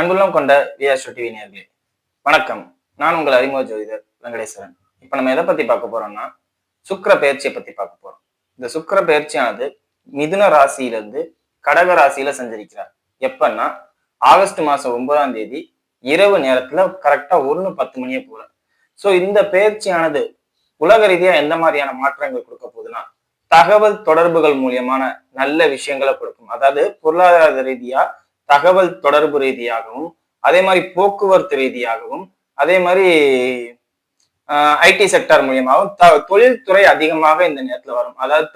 அன்புள்ளம் கொண்ட VR TV நேர்களே வணக்கம். நான் உங்கள் அறிமுக ஜோதிடர் வெங்கடேஸ்வரன். இப்போ நம்ம எதை பத்தி பார்க்க போறோம்னா சுக்கர பயிற்சியை பத்தி பார்க்க போறோம். இந்த சுக்கர பயிற்சியானது மிதுன ராசியிலிருந்து கடக ராசியில சஞ்சரிக்கிறார். எப்பன்னா ஆகஸ்ட் மாசம் ஒன்பதாம் தேதி இரவு நேரத்துல கரெக்டா ஒன்று பத்து மணியை போல. ஸோ இந்த பயிற்சியானது உலக ரீதியா எந்த மாதிரியான மாற்றங்கள் கொடுக்க போகுதுன்னா தகவல் தொடர்புகள் மூலியமான நல்ல விஷயங்களை கொடுக்கும். அதாவது பொருளாதார ரீதியா தகவல் தொடர்பு ரீதியாகவும் அதே மாதிரி போக்குவரத்து ரீதியாகவும் அதே மாதிரி ஐடி செக்டார் மூலியமாகவும் த தொழில்துறை அதிகமாக இந்த நேரத்துல வரும். அதாவது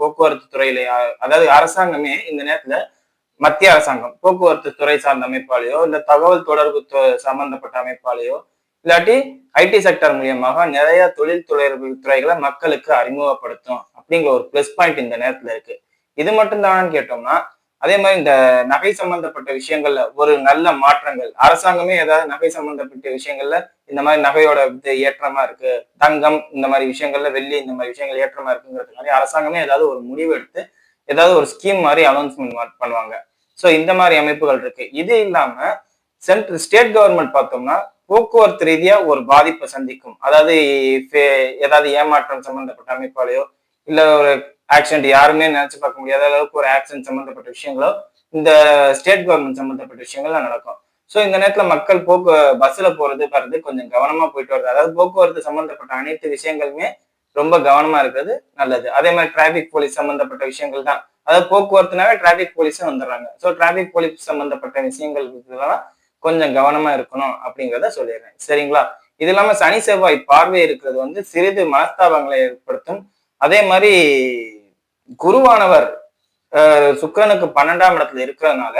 போக்குவரத்து துறையில அதாவது அரசாங்கமே இந்த நேரத்துல மத்திய அரசாங்கம் போக்குவரத்து துறை சார்ந்த அமைப்பாலேயோ இல்லை தகவல் தொடர்பு சம்பந்தப்பட்ட அமைப்பாலேயோ இல்லாட்டி ஐடி செக்டார் மூலியமாக நிறைய தொழில் தொடர்பு துறைகளை மக்களுக்கு அறிமுகப்படுத்தும் அப்படிங்கிற ஒரு ப்ளஸ் பாயிண்ட் இந்த நேரத்துல இருக்கு. இது மட்டும்தானு கேட்டோம்னா அதே மாதிரி இந்த நகை சம்பந்தப்பட்ட விஷயங்கள்ல ஒரு நல்ல மாற்றங்கள். அரசாங்கமே ஏதாவது நகை சம்பந்தப்பட்ட விஷயங்கள்ல இந்த மாதிரி நகையோட இது ஏற்றமா இருக்கு தங்கம் இந்த மாதிரி விஷயங்கள்ல வெள்ளி இந்த மாதிரி விஷயங்கள் ஏற்றமா இருக்குங்கிறதுக்காக அரசாங்கமே ஏதாவது ஒரு முடிவு எடுத்து ஏதாவது ஒரு ஸ்கீம் மாதிரி அனௌன்ஸ்மெண்ட் பண்ணுவாங்க. ஸோ இந்த மாதிரி அமைப்புகள் இருக்கு. இது இல்லாம சென்ட்ரல் ஸ்டேட் கவர்மெண்ட் பார்த்தோம்னா போக்குவரத்து ரீதியா ஒரு பாதிப்பை சந்திக்கும். அதாவது ஃபே- ஏதாவது ஏமாற்றம் சம்பந்தப்பட்ட அமைப்பாலேயோ இல்ல ஒரு ஆக்சிடென்ட் யாருமே நினைச்சு பார்க்க முடியாத அளவுக்கு ஒரு ஆக்சிடென்ட் சம்பந்தப்பட்ட விஷயங்களோ இந்த ஸ்டேட் கவர்மெண்ட் சம்பந்தப்பட்ட விஷயங்கள்லாம் நடக்கும். ஸோ இந்த நேரத்தில் மக்கள் போக்கு பஸ்ஸில் போகிறது வர்றது கொஞ்சம் கவனமாக போயிட்டு வருது அதாவது போக்குவரத்து சம்மந்தப்பட்ட அனைத்து விஷயங்களுமே ரொம்ப கவனமாக இருக்கிறது நல்லது. அதே மாதிரி டிராஃபிக் போலீஸ் சம்மந்தப்பட்ட விஷயங்கள் தான். அதாவது போக்குவரத்துனாவே டிராஃபிக் போலீஸும் வந்துடுறாங்க. ஸோ டிராஃபிக் போலீஸ் சம்மந்தப்பட்ட விஷயங்கள் இதெல்லாம் கொஞ்சம் கவனமாக இருக்கணும் அப்படிங்கிறத சொல்லிடுறேன். சரிங்களா? இது இல்லாமல் சனி செவ்வாய் பார்வை இருக்கிறது வந்து சிறிது மனஸ்தாபங்களை ஏற்படுத்தும். அதே மாதிரி குருவானவர் சுக்கிரனுக்கு பன்னெண்டாம் இடத்துல இருக்கிறதுனால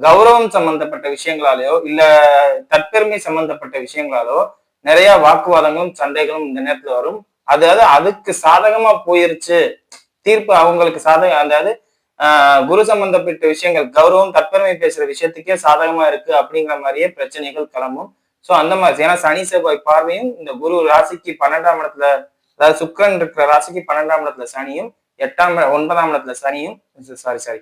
கௌரவம் சம்பந்தப்பட்ட விஷயங்களாலேயோ இல்ல தற்பெருமை சம்பந்தப்பட்ட விஷயங்களாலோ நிறைய வாக்குவாதங்களும் சண்டைகளும் இந்த நேரத்துல வரும். அதாவது அதுக்கு சாதகமா போயிருச்சு. தீர்ப்பு அவங்களுக்கு சாதக அதாவது ஆஹ் குரு சம்பந்தப்பட்ட விஷயங்கள் கௌரவம் தற்பெருமை பேசுற விஷயத்துக்கே சாதகமா இருக்கு அப்படிங்கிற மாதிரியே பிரச்சனைகள் கிளம்பும். சோ அந்த மாதிரி ஏன்னா சனி செவ்வாய் பார்வையும் இந்த குரு ராசிக்கு பன்னெண்டாம் இடத்துல அதாவது சுக்கிரன் இருக்கிற ராசிக்கு பன்னெண்டாம் இடத்துல சனியும் எட்டாம் ஒன்பதாம் இடத்துல சனியும் சாரி சாரி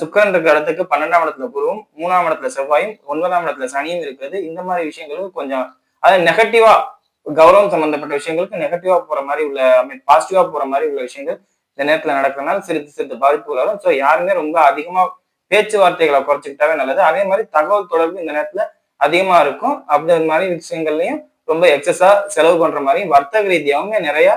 சுக்கரன் இருக்கிற இடத்துக்கு பன்னெண்டாம் இடத்துல குருவும் மூணாம் இடத்துல செவ்வாயும் ஒன்பதாம் இடத்துல சனியும் இருக்கிறது. இந்த மாதிரி விஷயங்களுக்கு கொஞ்சம் அதாவது நெகட்டிவா கௌரவம் சம்பந்தப்பட்ட விஷயங்களுக்கு நெகட்டிவா போற மாதிரி உள்ள ஐ மீன் பாசிட்டிவா போற மாதிரி உள்ள விஷயங்கள் இந்த நேரத்துல நடக்கிறதுனால சிறிது சிறிது பாதிப்புகள் வரும். ஸோ யாருமே ரொம்ப அதிகமா பேச்சுவார்த்தைகளை குறைச்சிக்கிட்டாவே நல்லது. அதே மாதிரி தகவல் தொடர்பு இந்த நேரத்துல அதிகமா இருக்கும். அப்படி மாதிரி விஷயங்கள்லயும் ரொம்ப எக்ஸஸா செலவு பண்ற மாதிரி வர்த்தக ரீதியாகவுமே நிறைய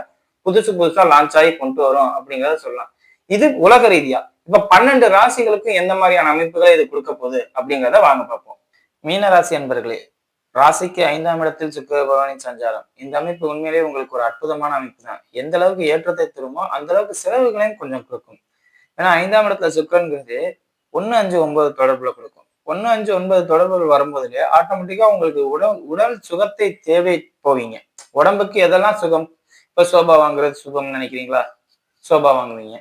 புதுசு புதுசா லான்ச் ஆகி கொண்டு வரும் அப்படிங்கறத சொல்லலாம். இது உலக ரீதியா. இப்ப பன்னெண்டு ராசிகளுக்கும் எந்த மாதிரியான அமைப்புகளை இது கொடுக்க போகுது அப்படிங்கிறத வாங்க பார்ப்போம். மீன ராசி என்பர்களே ராசிக்கு ஐந்தாம் இடத்தில் சுக்கர பகவானின் சஞ்சாரம். இந்த அமைப்பு உண்மையிலேயே உங்களுக்கு ஒரு அற்புதமான அமைப்பு தான். எந்த அளவுக்கு ஏற்றத்தை தருமோ அந்த அளவுக்கு செலவுகளையும் கொஞ்சம் கொடுக்கும். ஏன்னா ஐந்தாம் இடத்துல சுக்கரங்கிறது ஒண்ணு அஞ்சு ஒன்பது தொடர்புல கொடுக்கும். ஒன்னு அஞ்சு ஒன்பது தொடர்புகள் வரும்போதுலேயே ஆட்டோமேட்டிக்கா உங்களுக்கு உடல் உடல் சுகத்தை தேவை போவீங்க. உடம்புக்கு எதெல்லாம் சுகம் இப்போ சோபா வாங்குறது சுகம்னு நினைக்கிறீங்களா? சோபா வாங்குவீங்க.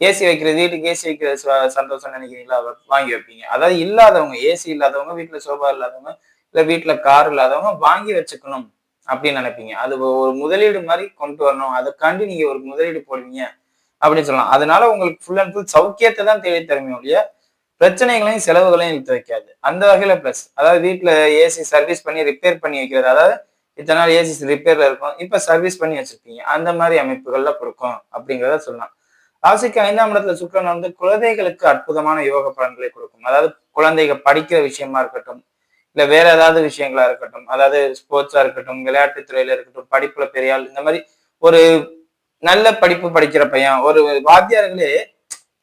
ஏசி வைக்கிறது வீட்டுக்கு ஏசி வைக்கிறது சந்தோஷம் நினைக்கிறீங்களா? வாங்கி வைப்பீங்க. அதாவது இல்லாதவங்க ஏசி இல்லாதவங்க வீட்டில் சோபா இல்லாதவங்க இல்லை வீட்டில் கார் இல்லாதவங்க வாங்கி வச்சுக்கணும் அப்படின்னு நினைப்பீங்க. அது ஒரு முதலீடு மாதிரி கொண்டு வரணும். அதுக்காண்டி நீங்க ஒரு முதலீடு போடுவீங்க அப்படின்னு சொல்லலாம். அதனால உங்களுக்கு ஃபுல் அண்ட் ஃபுல் சௌக்கியத்தை தான் தேடி தருமே ஒழிய பிரச்சனைகளையும் செலவுகளையும் இழுத்து வைக்காது. அந்த வகையில பிளஸ் அதாவது வீட்டுல ஏசி சர்வீஸ் பண்ணி ரிப்பேர் பண்ணி வைக்கிறது. அதாவது இத்தனை நாள் ஏசி ரிப்பேர்ல இருக்கும். இப்ப சர்வீஸ் பண்ணி வச்சிருப்பீங்க அந்த மாதிரி அமைப்புகள்ல கொடுக்கும் அப்படிங்கிறத சொல்லலாம். ராசிக்கு ஐந்தாம் இடத்துல சுக்கரன் வந்து குழந்தைகளுக்கு அற்புதமான யோக பலன்களை கொடுக்கும். அதாவது குழந்தைகள் படிக்கிற விஷயமா இருக்கட்டும் இல்ல வேற ஏதாவது விஷயங்களா இருக்கட்டும் அதாவது ஸ்போர்ட்ஸா இருக்கட்டும் விளையாட்டுத் துறையில இருக்கட்டும் படிப்புல பெரியாள் இந்த மாதிரி ஒரு நல்ல படிப்பு படிக்கிற பையன் ஒரு வாத்தியார்களே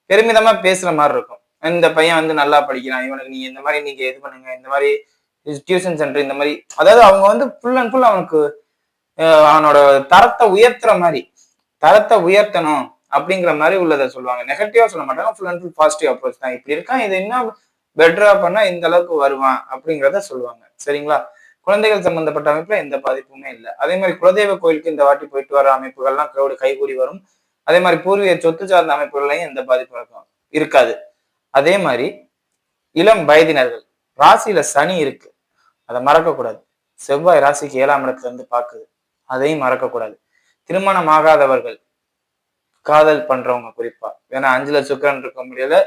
பெருமிதமா பேசுற மாதிரி இருக்கும். இந்த பையன் வந்து நல்லா படிக்கிறான் இவனுக்கு நீங்க இந்த மாதிரி நீங்க இது பண்ணுங்க இந்த மாதிரி டியூஷன் சென்டர் இந்த மாதிரி. அதாவது அவங்க வந்து ஃபுல் அண்ட் ஃபுல் அவனுக்கு அவனோட தரத்தை உயர்த்துற மாதிரி தரத்தை உயர்த்தணும் அப்படிங்கிற மாதிரி உள்ளதை சொல்லுவாங்க. நெகட்டிவா சொல்ல மாட்டாங்க full and full positive approach தான். இப்படி இருக்கான் இது இன்னும் பெட்டரா பண்ணா இந்த அளவுக்கு வருவான் அப்படிங்கிறத சொல்லுவாங்க. சரிங்களா? குழந்தைகள் சம்பந்தப்பட்ட அமைப்புல எந்த பாதிப்புமே இல்லை. அதே மாதிரி குலதெய்வ கோயிலுக்கு இந்த வாட்டி போயிட்டு வர அமைப்புகள்லாம் கையோடு கைகூடி வரும். அதே மாதிரி பூர்வீக சொத்து சார்ந்த அமைப்புகள்லையும் எந்த பாதிப்பும் இருக்கும் இருக்காது. அதே மாதிரி இளம் வயதினர்கள் ராசியில சனி இருக்கு. அதை மறக்கக்கூடாது. செவ்வாய் ராசிக்கு ஏழாம் இடத்துல இருந்து பாக்குது அதையும் மறக்கக்கூடாது. திருமணம் ஆகாதவர்கள் காதல் பண்றவங்க குறிப்பா. ஏன்னா அஞ்சுல சுக்கரன் இருக்க முடியல.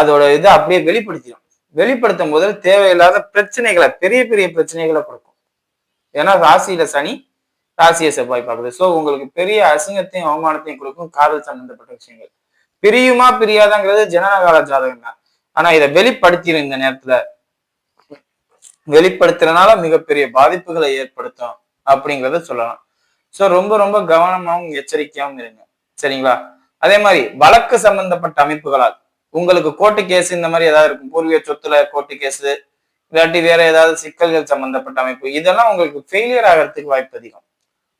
அதோட இதை அப்படியே வெளிப்படுத்திடும் வெளிப்படுத்தும் போது தேவையில்லாத பிரச்சனைகளை பெரிய பெரிய பிரச்சனைகளை கொடுக்கும். ஏன்னா ராசியில சனி ராசியை செவ்வாய் பார்க்குது. ஸோ உங்களுக்கு பெரிய அசிங்கத்தையும் அவமானத்தையும் கொடுக்கும் காதல் சம்பந்தப்பட்ட விஷயங்கள். பிரியுமா பிரியாதாங்கிறது ஜனனகால ஜாதகம் தான். ஆனா இதை வெளிப்படுத்திடும் இந்த நேரத்துல. வெளிப்படுத்துறதுனால மிகப்பெரிய பாதிப்புகளை ஏற்படுத்தும் அப்படிங்கிறத சொல்லலாம். ஸோ ரொம்ப ரொம்ப கவனமாகவும் எச்சரிக்கையாகவும் இருங்க. சரிங்களா? அதே மாதிரி வழக்கு சம்பந்தப்பட்ட அமைப்புகளால் உங்களுக்கு கோர்ட்டு கேஸ் இந்த மாதிரி ஏதாவது இருக்கும். பூர்வீக சொத்துல கோர்ட்டு கேஸ் இல்லாட்டி வேற ஏதாவது சிக்கல்கள் சம்பந்தப்பட்ட அமைப்பு இதெல்லாம் உங்களுக்கு ஃபெயிலியர் ஆகிறதுக்கு வாய்ப்பு அதிகம்.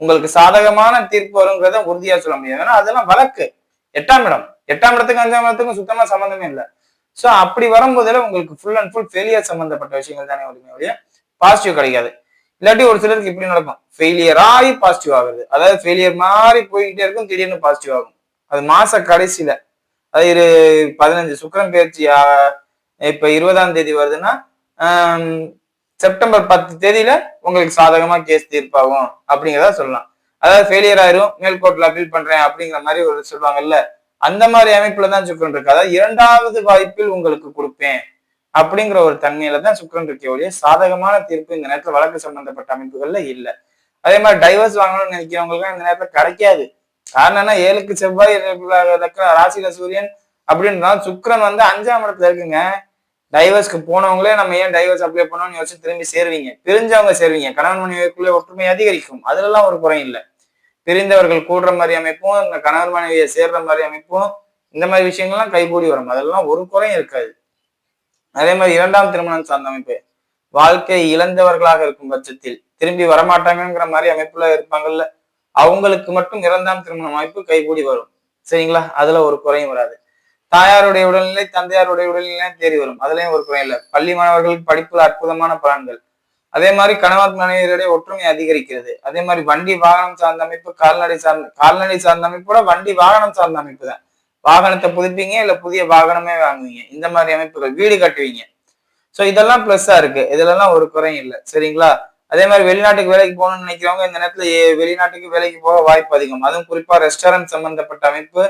உங்களுக்கு சாதகமான தீர்ப்பு வருங்கிறத உறுதியா சொல்ல முடியாது. ஏன்னா அதெல்லாம் வழக்கு. எட்டாம் இடம். எட்டாம் இடத்துக்கும் அஞ்சாம் இடத்துக்கும் சுத்தமா சம்மந்தமே இல்லை. ஸோ அப்படி வரும்போதில் உங்களுக்கு ஃபுல் அண்ட் ஃபுல் ஃபெயிலியர் சம்மந்தப்பட்ட விஷயங்கள் தானே வருமே ஒழிய பாசிட்டிவ் கிடைக்காது. இல்லாட்டி ஒரு சிலருக்கு இப்படி நடக்கும். ஃபெயிலியர் ஆகி பாசிட்டிவ் ஆகுது அதாவது ஃபெயிலியர் மாதிரி போய்கிட்டே இருக்கும் திடீர்னு பாசிட்டிவ் ஆகும். அது மாச கடைசியில. அது இரு பதினஞ்சு சுக்கரம் பயிற்சி ஆ- இப்ப இருபதாம் தேதி வருதுன்னா செப்டம்பர் பத்து தேதியில உங்களுக்கு சாதகமா கேஸ் தீர்ப்பாகும். அப்படிங்கிறத சொல்லலாம். அதாவது ஃபெயிலியர் ஆயிரும் மேல்கோர்ட்ல அப்பீல் பண்றேன் அப்படிங்கிற மாதிரி ஒரு சொல்லுவாங்கல்ல அந்த மாதிரி அமைப்புல தான் சுக்கரன் இருக்கு. அதாவது இரண்டாவது வாய்ப்பில் உங்களுக்கு கொடுப்பேன் அப்படிங்கிற ஒரு தன்மையில தான் சுக்கரன் இருக்கே ஒழிய சாதகமான தீர்ப்பு இந்த நேரத்துல வழக்கு சம்பந்தப்பட்ட அமைப்புகள்ல இல்லை. அதே மாதிரி டைவர்ஸ் வாங்கணும்னு நினைக்கிறவங்களுக்கு இந்த நேரத்துல கிடைக்காது. காரணம்னா ஏழுக்கு செவ்வாய் ராசியில சூரியன் அப்படின்றா சுக்கிரன் வந்து அஞ்சாம் இடத்துல இருக்குங்க. டைவர்ஸ்க்கு போனவங்களே நம்ம ஏன் டைவர்ஸ் அப்ளை பண்ணோம்னு யோசிச்சு திரும்பி சேருவீங்க. பிரிஞ்சவங்க சேருவீங்க. கணவன் மனைவிக்குள்ளே ஒற்றுமை அதிகரிக்கும். அதுலலாம் ஒரு குறையும் இல்லை. பிரிந்தவர்கள் கூடுற மாதிரி அமைப்பும் இந்த கணவன் மனைவியை சேர்ற மாதிரி அமைப்பும் இந்த மாதிரி விஷயங்கள்லாம் கைகூடி வரும். அதெல்லாம் ஒரு குறையும் இருக்காது. அதே மாதிரி இரண்டாம் திருமணம் சார்ந்த அமைப்பு. வாழ்க்கை இழந்தவர்களாக இருக்கும் பட்சத்தில் திரும்பி வரமாட்டாங்கிற மாதிரி அமைப்புல இருப்பாங்கல்ல அவங்களுக்கு மட்டும் இரண்டாம் திருமணம் அமைப்பு கைகூடி வரும். சரிங்களா? அதுல ஒரு குறையும் வராது. தாயாருடைய உடல்நிலை தந்தையாருடைய உடல்நிலை தேடி வரும். அதுலயும் ஒரு குறையும் இல்லை. பள்ளி மாணவர்களுக்கு படிப்புல அற்புதமான பலன்கள். அதே மாதிரி கணவன் மனைவியருடைய ஒற்றுமை அதிகரிக்கிறது. அதே மாதிரி வண்டி வாகனம் சார்ந்த அமைப்பு கால்நடை சார்ந்த கால்நடை சார்ந்த அமைப்போட வண்டி வாகனம் சார்ந்த அமைப்பு தான். வாகனத்தை புதுப்பீங்க இல்ல புதிய வாகனமே வாங்குவீங்க. இந்த மாதிரி அமைப்புகள் வீடு கட்டுவீங்க. சோ இதெல்லாம் பிளஸ்ஸா இருக்கு. இதுலலாம் ஒரு குறையும் இல்லை. சரிங்களா? அதே மாதிரி வெளிநாட்டுக்கு வேலைக்கு போகணும்னு நினைக்கிறவங்க இந்த நேரத்துல வெளிநாட்டுக்கு வேலைக்கு போக வாய்ப்பு அதிகம். அதுவும் குறிப்பா ரெஸ்டாரண்ட் சம்பந்தப்பட்ட அமைப்பு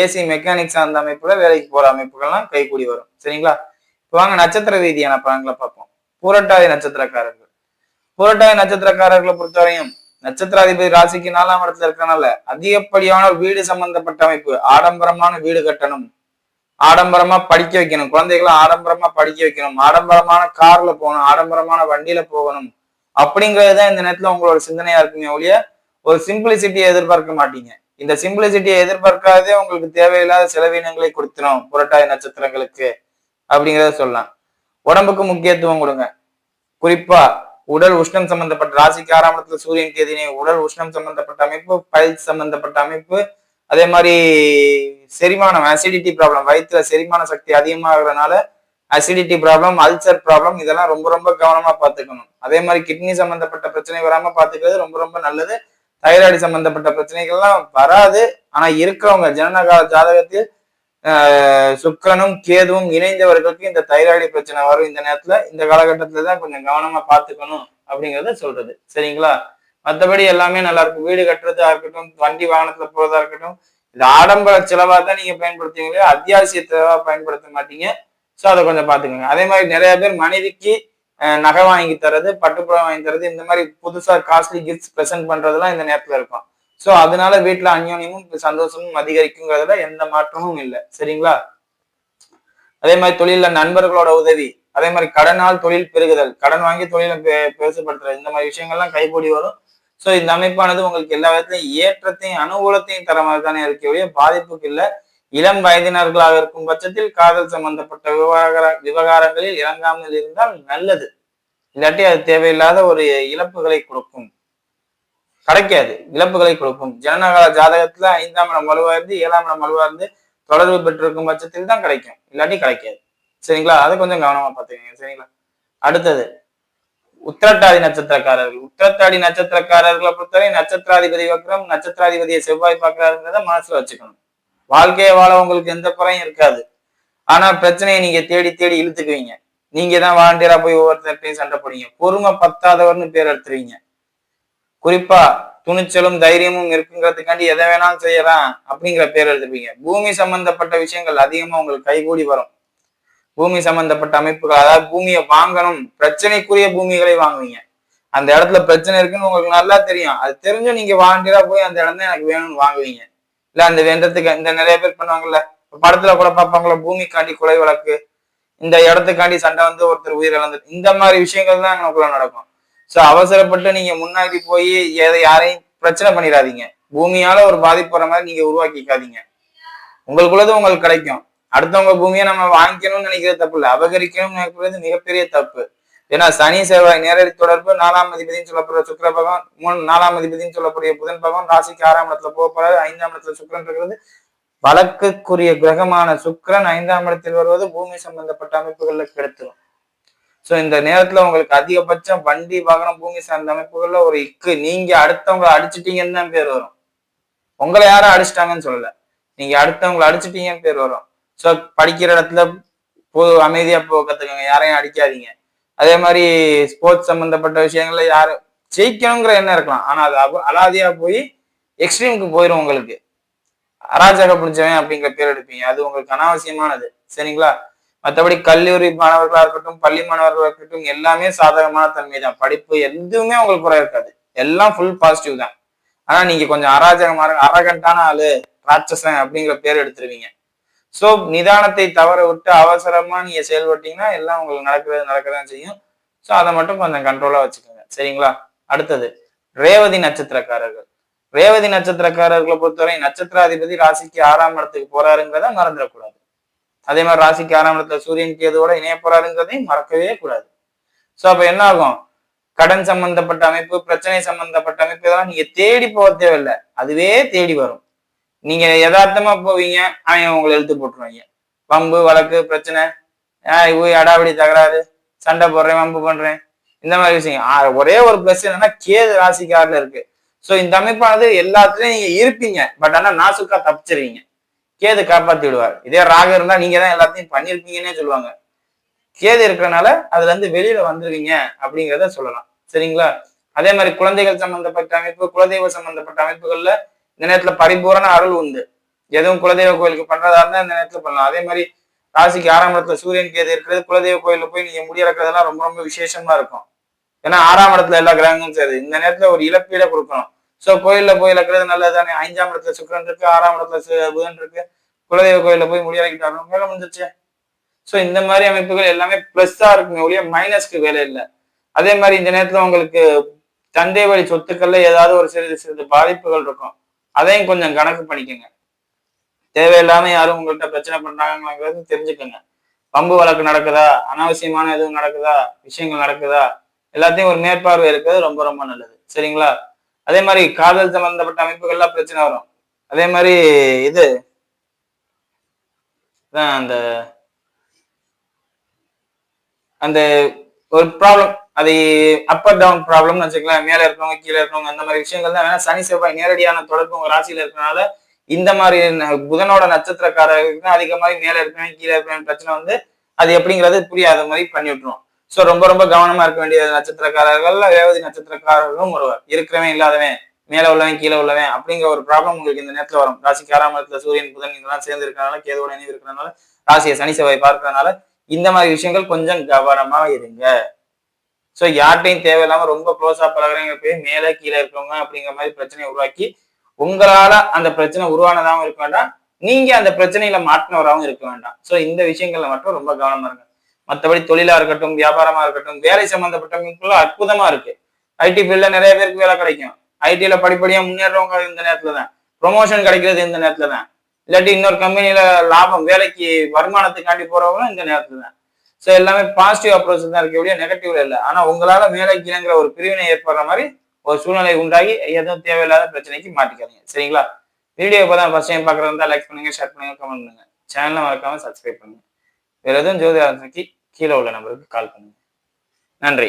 ஏசி மெக்கானிக் சார்ந்த அமைப்புல வேலைக்கு போற அமைப்புகள்லாம் கைகூடி வரும். சரிங்களா? இப்போ வாங்க நட்சத்திர ரீதியான பலன்களை பார்ப்போம். பூரட்டாதி நட்சத்திரக்காரர்கள். புரட்டாய நட்சத்திரக்காரர்களை பொறுத்தவரையும் நட்சத்திராதிபதி ராசிக்கு நாலாம் இடத்துல இருக்கனால அதிகப்படியான வீடு சம்பந்தப்பட்ட அமைப்பு ஆடம்பரமான வீடு கட்டணும். ஆடம்பரமா படிக்க வைக்கணும். குழந்தைகளை ஆடம்பரமா படிக்க வைக்கணும். ஆடம்பரமான கார்ல போகணும். ஆடம்பரமான வண்டியில போகணும். அப்படிங்கிறது தான் இந்த நேரத்துல உங்களோட சிந்தனையா இருக்குமே ஒழிய ஒரு சிம்பிளிசிட்டியை எதிர்பார்க்க மாட்டீங்க. இந்த சிம்பிளிசிட்டியை எதிர்பார்க்காதே உங்களுக்கு தேவையில்லாத செலவினங்களை கொடுத்துரும் புரட்டாதி நட்சத்திரங்களுக்கு அப்படிங்கிறத சொல்லலாம். உடம்புக்கு முக்கியத்துவம் கொடுங்க. குறிப்பா உடல் உஷ்ணம் சம்பந்தப்பட்ட ராசிக்கு ஆறாம் இடத்துல சூரியன் கேதினே உடல் உஷ்ணம் சம்பந்தப்பட்ட அமைப்பு பல்ஸ் சம்பந்தப்பட்ட அமைப்பு அதே மாதிரி செரிமானம் அசிடிட்டி ப்ராப்ளம் வயிற்றுல செரிமான சக்தி அதிகமாகிறதுனால அசிடிட்டி ப்ராப்ளம் அல்சர் ப்ராப்ளம் இதெல்லாம் ரொம்ப ரொம்ப கவனமா பார்த்துக்கணும். அதே மாதிரி கிட்னி சம்பந்தப்பட்ட பிரச்சனை வராம பார்த்துக்கிறது ரொம்ப ரொம்ப நல்லது. தைராய்டு சம்பந்தப்பட்ட பிரச்சனைகள்லாம் வராது. ஆனா இருக்கிறவங்க ஜனனகால ஜாதகத்தில் சுக்கரனும் கேதுவும் இணைந்தவர்களுக்கு இந்த தைராய்டு பிரச்சனை வரும். இந்த நேரத்துல இந்த காலகட்டத்துல தான் கொஞ்சம் கவனமா பார்த்துக்கணும் அப்படிங்கறத சொல்றது. சரிங்களா? மற்றபடி எல்லாமே நல்லா இருக்கும். வீடு கட்டுறதா இருக்கட்டும் வண்டி வாகனத்துல போறதா இருக்கட்டும் இது ஆடம்பர செலவா தான் நீங்க பயன்படுத்துவீங்க அத்தியாவசிய செலவா பயன்படுத்த மாட்டீங்க. ஸோ அதை கொஞ்சம் பாத்துக்கோங்க அதே மாதிரி நிறைய பேர் மனைவிக்கு நகை வாங்கி தரது பட்டுப்புறம் வாங்கி தரது இந்த மாதிரி புதுசா காஸ்ட்லி கிஃப்ட்ஸ் ப்ரெசென்ட் பண்றதெல்லாம் இந்த நேரத்துல இருக்கும். ஸோ அதனால வீட்டுல அந்யோன்யமும் சந்தோஷமும் அதிகரிக்குங்கிறதுல எந்த மாற்றமும் இல்லை. சரிங்களா? அதே மாதிரி தொழில நண்பர்களோட உதவி. அதே மாதிரி கடனால் தொழில் பெருகுதல். கடன் வாங்கி தொழிலை பெ- இந்த மாதிரி விஷயங்கள்லாம் கைகூடி வரும். ஸோ இந்த அமைப்பானது உங்களுக்கு எல்லா விதத்திலையும் ஏற்றத்தையும் அனுகூலத்தையும் தர மாதிரி தானே இருக்க பாதிப்புக்கு இல்லை. இளம் வயதினர்களாக இருக்கும் பட்சத்தில் காதல் சம்பந்தப்பட்ட விவகார விவகாரங்களில் இறங்காமல் இருந்தால் நல்லது. இல்லாட்டி அது தேவையில்லாத ஒரு இழப்புகளை கொடுக்கும். கிடைக்காது. இழப்புகளை கொடுக்கும். ஜனநகர ஜாதகத்துல ஐந்தாம் இடம் வலுவா இருந்து ஏழாம் இடம் வலுவா இருந்து தொடர்பு பெற்றிருக்கும் பட்சத்தில் தான் கிடைக்கும். இல்லாட்டி கிடைக்காது. சரிங்களா? அதை கொஞ்சம் கவனமா பார்த்துக்கங்க. சரிங்களா? அடுத்தது உத்திரட்டாதி நட்சத்திரக்காரர்கள். உத்திரட்டாதி நட்சத்திரக்காரர்களை பொறுத்தவரை நட்சத்திராதிபதி வக்ரம் நட்சத்திராதிபதியை செவ்வாய் பார்க்கிறாருங்கிறத மனசுல வச்சுக்கணும். வாழ்க்கையை வாழ உங்களுக்கு எந்த குறையும் இருக்காது. ஆனா பிரச்சனையை நீங்க தேடி தேடி இழுத்துக்குவீங்க. நீங்க தான் வாலண்டியரா போய் ஒவ்வொருத்தர்கிட்டையும் சண்டை போடுவீங்க. பொறுமை பத்தாதவர்னு பேர் எடுத்துருவீங்க. குறிப்பா துணிச்சலும் தைரியமும் இருக்குங்கிறதுக்காண்டி எதை வேணாலும் செய்யறான் அப்படிங்கிற பேர் எடுத்துப்பீங்க பூமி சம்பந்தப்பட்ட விஷயங்கள் அதிகமா உங்களுக்கு கைகூடி வரும். பூமி சம்பந்தப்பட்ட அமைப்புகள் அதாவது பூமியை வாங்கணும் பிரச்சனைக்குரிய பூமிகளை வாங்குவீங்க. அந்த இடத்துல பிரச்சனை இருக்குன்னு உங்களுக்கு நல்லா தெரியும். அது தெரிஞ்சும் நீங்க வாண்டியா போய் அந்த இடம் தான் எனக்கு வேணும்னு வாங்குவீங்க. இல்ல அந்த வேண்டத்துக்கு இந்த நிறைய பேர் பண்ணுவாங்கல்ல படத்துல கூட பார்ப்பாங்களா பூமிக்காண்டி கொலை வழக்கு. இந்த இடத்துக்காண்டி சண்டை வந்து ஒருத்தர் உயிர் இழந்து இந்த மாதிரி விஷயங்கள் தான் எனக்குள்ள நடக்கும். சோ அவசரப்பட்டு நீங்க முன்னாடி போய் எதை யாரையும் பிரச்சனை பண்ணிடாதீங்க பூமியால ஒரு பாதிப்பு வர மாதிரி நீங்க உருவாக்கிக்காதீங்க. உங்களுக்குள்ளது உங்களுக்கு கிடைக்கும். அடுத்தவங்க பூமியை நம்ம வாங்கிக்கணும்னு நினைக்கிறது தப்பு இல்லை. அபகரிக்கணும்னு நினைக்கிறது மிகப்பெரிய தப்பு. ஏன்னா சனி செவ்வாய் நேரடி தொடர்பு நாலாம் அதிபதினு சொல்லப்படுற சுக்கிர பகவான் மூணு நாலாம் அதிபதினு சொல்லக்கூடிய புதன் பகவான் ராசிக்கு ஆறாம் இடத்துல போக போறாரு. ஐந்தாம் இடத்துல சுக்கரன் இருக்கிறது. வழக்குக்குரிய கிரகமான சுக்கரன் ஐந்தாம் இடத்தில் வருவது பூமி சம்பந்தப்பட்ட அமைப்புகளில் கெடுத்துரும். சோ இந்த நேரத்துல உங்களுக்கு அதிகபட்சம் வண்டி வாகனம் பூமி சார்ந்த அமைப்புகளில் ஒரு இக்கு. நீங்க அடுத்தவங்களை அடிச்சிட்டீங்கன்னு தான் பேர் வரும். உங்களை யாரும் அடிச்சிட்டாங்கன்னு சொல்லல. நீங்க அடுத்தவங்களை அடிச்சிட்டீங்கன்னு பேர் வரும். சோ படிக்கிற இடத்துல பொது அமைதியா போக கத்துக்கோங்க. யாரையும் அடிக்காதீங்க. அதே மாதிரி ஸ்போர்ட்ஸ் சம்பந்தப்பட்ட விஷயங்கள்ல யாரும் ஜெயிக்கணுங்கிற எண்ணம் இருக்கலாம். ஆனா அது அலாதியா போய் எக்ஸ்ட்ரீமுக்கு போயிடும் உங்களுக்கு. அராஜக பிடிச்சவன் அப்படிங்கிற பேர் எடுப்பீங்க. அது உங்களுக்கு அனாவசியமானது. சரிங்களா? மற்றபடி கல்லூரி மாணவர்களா இருக்கட்டும் பள்ளி மாணவர்களா இருக்கட்டும் எல்லாமே சாதகமான தன்மை தான் படிப்பு எதுவுமே உங்களுக்கு குறை இருக்காது. எல்லாம் ஃபுல் பாசிட்டிவ் தான். ஆனா நீங்க கொஞ்சம் அராஜகமான அரகண்டான ஆளு ராட்சசன் அப்படிங்கிற பேர் எடுத்துருவீங்க. சோ நிதானத்தை தவற விட்டு அவசரமா நீங்க செயல்பட்டீங்கன்னா எல்லாம் உங்களுக்கு நடக்கிறது நடக்கதான் செய்யும். சோ அதை மட்டும் கொஞ்சம் கண்ட்ரோலா வச்சுக்கோங்க. சரிங்களா? அடுத்தது ரேவதி நட்சத்திரக்காரர்கள். ரேவதி நட்சத்திரக்காரர்களை பொறுத்தவரை நட்சத்திராதிபதி ராசிக்கு ஆறாம் இடத்துக்கு போறாருங்கிறத மறந்துடக்கூடாது. அதே மாதிரி ராசிக்கு ஆறாம் இடத்துல சூரியன் கேதுவோட இணைய போறாருங்கிறதையும் மறக்கவே கூடாது. ஸோ அப்போ என்ன ஆகும் கடன் சம்பந்தப்பட்ட அமைப்பு பிரச்சனை சம்பந்தப்பட்ட அமைப்பு இதெல்லாம் நீங்க தேடி போக தேவையில்லை. அதுவே தேடி வரும். நீங்க யதார்த்தமா போவீங்க அவன் உங்களை எழுத்து போட்டுருவாங்க. பம்பு வழக்கு பிரச்சனை போய் அடாவடி தகராறு சண்டை போடுறேன் வம்பு பண்றேன் இந்த மாதிரி விஷயம் ஒரே ஒரு பிளஸ் என்னன்னா கேது ராசிக்காரில் இருக்கு. ஸோ இந்த அமைப்பானது எல்லாத்துலயும் நீங்க இருப்பீங்க. பட் ஆனா நாசுக்கா தப்பிச்சிருவீங்க. கேது காப்பாற்றி விடுவார் இதே ராக இருந்தா நீங்க தான் எல்லாத்தையும் பண்ணியிருக்கீங்கன்னே சொல்லுவாங்க. கேது இருக்கிறனால அதுல இருந்து வெளியில வந்துருவீங்க அப்படிங்கிறத சொல்லலாம். சரிங்களா? அதே மாதிரி குழந்தைகள் சம்பந்தப்பட்ட அமைப்பு குலதெய்வ சம்பந்தப்பட்ட அமைப்புகள்ல இந்த நேரத்துல பரிபூரண அருள் உண்டு. எதுவும் குலதெய்வ கோயிலுக்கு பண்றதா இருந்தா இந்த நேரத்துல பண்ணலாம். அதே மாதிரி ராசிக்கு ஆறாம் இடத்துல சூரியன் கேது இருக்கிறது குலதெய்வ கோயிலில் போய் நீங்க முடியறக்கிறதெல்லாம் ரொம்ப ரொம்ப விசேஷமா இருக்கும். ஏன்னா ஆறாம் இடத்துல எல்லா கிரகங்களும் சேருது. இந்த நேரத்துல ஒரு இழப்பீடை கொடுக்கணும். சோ கோயிலில் போய் இழக்கிறது நல்லது தானே ஐந்தாம் இடத்துல சுக்கரன் இருக்கு ஆறாம் இடத்துல புதன் இருக்கு. குலதெய்வ கோயிலில் போய் முடியாக்கிட்டாரு வேலை முடிஞ்சிச்சு சோ இந்த மாதிரி அமைப்புகள் எல்லாமே ப்ளஸ்ஸாக இருக்குமே ஒழிய மைனஸ்க்கு வேலை இல்லை. அதே மாதிரி இந்த நேரத்துல உங்களுக்கு தந்தை வழி சொத்துக்கள்ல ஏதாவது ஒரு சிறிது சிறிது பாதிப்புகள் இருக்கும். அதையும் கொஞ்சம் கணக்கு பண்ணிக்கோங்க. தேவையில்லாம யாரும் உங்கள்கிட்ட பிரச்சனை பண்றாங்கிறது தெரிஞ்சுக்கோங்க. பம்பு வழக்கு நடக்குதா? அனாவசியமான எதுவும் நடக்குதா? விஷயங்கள் நடக்குதா? எல்லாத்தையும் ஒரு மேற்பார்வை இருக்கிறது ரொம்ப ரொம்ப நல்லது. சரிங்களா? அதே மாதிரி காதல் சம்பந்தப்பட்ட அமைப்புகள்லாம் பிரச்சனை வரும். அதே மாதிரி இது அந்த அந்த ஒரு ப்ராப்ளம் அது அப் அண்ட் டவுன் ப்ராப்ளம்னு வச்சுக்கலாம் மேலே இருக்கவங்க கீழே இருக்கவங்க அந்த மாதிரி விஷயங்கள் தான் வேணா சனி செவ்வாய் நேரடியான தொடர்பு உங்க ராசியில இருக்கனால இந்த மாதிரி ந- புதனோட நட்சத்திரக்காரர்களுக்கு அதிக மாதிரி மேலே இருக்கவங்க கீழே இருக்கவங்க பிரச்சனை வந்து அது எப்படிங்கிறது புரியாத மாதிரி பண்ணி விட்டுரும். சோ ரொம்ப ரொம்ப கவனமா இருக்க வேண்டிய நட்சத்திரக்காரர்கள் ரேவதி நட்சத்திரக்காரர்களும் ஒருவர். இருக்கிறவன் இல்லாதவன் மேல உள்ளவன் கீழே உள்ளவன் அப்படிங்கிற ஒரு ப்ராப்ளம் உங்களுக்கு இந்த நேரத்துல வரும். ராசிக்கு ஆறாம் இடத்துல சூரியன் புதன் இதெல்லாம் சேர்ந்து இருக்கிறனால கேதுவோட இணைவு இருக்கிறனால ராசியை சனி செவ்வாய் பார்க்கறதுனால இந்த மாதிரி விஷயங்கள் கொஞ்சம் கவனமா இருங்க. ஸோ யார்ட்டையும் தேவையில்லாம ரொம்ப க்ளோஸா பழகுறவங்க போய் மேலே கீழே இருக்கவங்க அப்படிங்கிற மாதிரி பிரச்சனையை உருவாக்கி உங்களால அந்த பிரச்சனை உருவானதாகவும் இருக்க வேண்டாம். நீங்க அந்த பிரச்சனையில மாட்டினவராகவும் இருக்க வேண்டாம். ஸோ இந்த விஷயங்கள்ல மட்டும் ரொம்ப கவனமா இருங்க. மற்றபடி தொழிலா இருக்கட்டும் வியாபாரமா இருக்கட்டும் வேலை சம்பந்தப்பட்டவங்களுக்குள்ள அற்புதமா இருக்கு. ஐடி ஃபீல்ட்ல நிறைய பேருக்கு வேலை கிடைக்கும். ஐடில படிப்படியா முன்னேறவங்க இந்த நேரத்துல தான். ப்ரொமோஷன் கிடைக்கிறது இந்த நேரத்துல தான். இல்லாட்டி இன்னொரு கம்பெனியில லாபம் வேலைக்கு வருமானத்துக்காண்டி போறவங்களும் இந்த நேரத்துல தான். ஸோ எல்லாமே பாசிட்டிவ் அப்ரோச் தான் இருக்க ஒழிய நெகட்டிவ்ல இல்லை. ஆனா உங்களால வேலைக்கு கீழங்கிற ஒரு பிரிவினை ஏற்படுற மாதிரி ஒரு சூழ்நிலை உண்டாகி எதுவும் தேவையில்லாத பிரச்சனைக்கு மாட்டிக்காதீங்க. சரிங்களா? வீடியோ இப்போ தான் ஃபர்ஸ்ட் டைம் பார்க்குறதா லைக் பண்ணுங்க ஷேர் பண்ணுங்க கமெண்ட் பண்ணுங்க. சேனலை மறக்காம சப்ஸ்கிரைப் பண்ணுங்க. வேற எதுவும் ஜோதி ஆசைக்கு கீழே உள்ள நம்பருக்கு கால் பண்ணுங்க. நன்றி.